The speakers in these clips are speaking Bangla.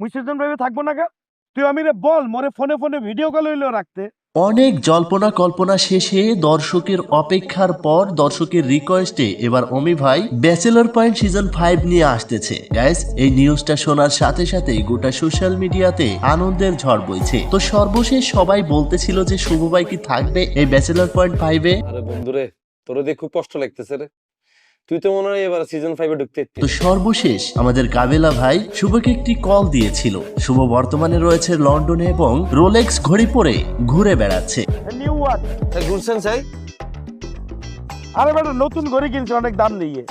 মুই সেজন ভাবে থাকব না কা তুই আমিরে বল মোরে ফোনে ফোনে ভিডিও কল হইল রাখতে। অনেক জল্পনা কল্পনা শেষে দর্শকের অপেক্ষার পর দর্শকের রিকোয়েস্টে এবার অমি ভাই ব্যাচেলর পয়েন্ট সিজন ফাইভ নিয়ে আসতেছে। গ্যাস এই নিউজটা শোনার সাথে সাথে গোটা সোশ্যাল মিডিয়াতে আনন্দের ঝড় বইছে। তো সর্বশেষ সবাই বলতেছিল যে শুভ ভাই কি থাকবে এই ব্যাচেলর পয়েন্ট ফাইভে আরে বন্ধুরে তোর দিয়ে খুব কষ্ট লাগতেছে রে। তুই তো মনে হয় এবার সিজন ফাইভে ঢুকতে তো সর্বশেষ আমাদের কাবেলা ভাই শুভকে একটি কল দিয়েছিল। শুভ বর্তমানে রয়েছে লন্ডনে এবং রোলেক্স ঘড়ি পরে ঘুরে বেড়াচ্ছে। ঘুরছেন চাই আরে বেটা নতুন ঘড়ি কিনছে অনেক দাম নিয়ে।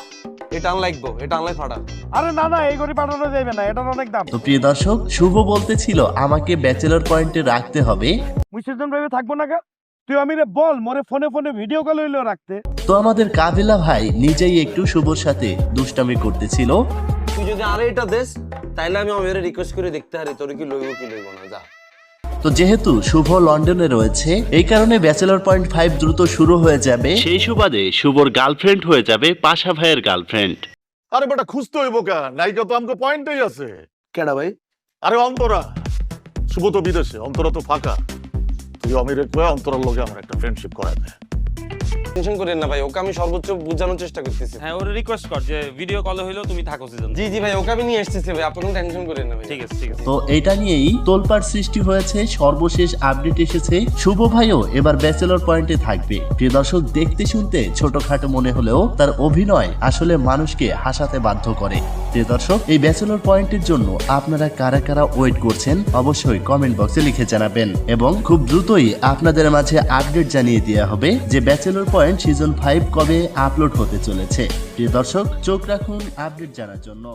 এটা আনলাইকবো এটা আনলাই ফাটা আরে না না এই ঘড়ি পাঠানো যাবে না এটার অনেক দাম। তো প্রিয় দর্শক শুভ বলতেছিল আমাকে ব্যাচেলর পয়েন্টে রাখতে হবে। মুই সেজন ভাবে থাকব না কা তুই আমিরে বল মোরে ফোনে ফোনে ভিডিও কল হইল রাখতে। তো আমাদের কাবিলা ভাই নিজেই একটু শুভর সাথে দুষ্টামি করতেছিল। তুই যদি আরে এটা দেস তাইলে আমি আমার রিকোয়েস্ট করে দেখতে পারি তোর কি লইব কি লইব না যা। তো যেহেতু শুভ লন্ডনে রয়েছে এই কারণে ব্যাচেলর পয়েন্ট ফাইভ দ্রুত শুরু হয়ে যাবে। সেই সুবাদে শুভর গার্লফ্রেন্ড হয়ে যাবে পাশা ভাইয়ের গার্লফ্রেন্ড আরে বেটা খুঁজতে হইব কা? নায়িকা তো আমাকে পয়েন্টেই আছে। কেডা ভাই? আরে অন্তরা। শুভ তো বিদেশে অন্তরা তো ফাঁকা। তুই অমিরের কয়ে অন্তরের লোকে আমার একটা ফ্রেন্ডশিপ করায় টেনশন করেন না ভাই ওকে আমি সর্বোচ্চ বোঝানোর চেষ্টা করতেছি। হ্যাঁ ওরে রিকোয়েস্ট কর যে ভিডিও কলে হইলেও তুমি থাকো সিজন জি জি ভাই ওকে আমি নিয়ে এসেছি ভাই আপনি কোনো টেনশন করেন না ভাই। ঠিক আছে ঠিক আছে। তো এটা নিয়েই তোলপাড় সৃষ্টি হয়েছে সর্বশেষ আপডেট এসেছে। শুভ ভাইও এবার ব্যাচেলর পয়েন্টে থাকবে। প্রিয় দর্শক দেখতে শুনতে ছোটখাটো মনে হলেও তার অভিনয় আসলে মানুষকে হাসাতে বাধ্য করে। প্রিয় দর্শক এই ব্যাচেলর পয়েন্টের জন্য আপনারা কারা কারা ওয়েট করছেন অবশ্যই কমেন্ট বক্সে লিখে জানাবেন। এবং খুব দ্রুতই আপনাদের মাঝে আপডেট জানিয়ে দেওয়া হবে যে ব্যাচেলর পয়েন্ট সিজন ফাইভ কবে আপলোড হতে চলেছে? প্রিয় দর্শক চোখ রাখুন আপডেট জানার জন্য।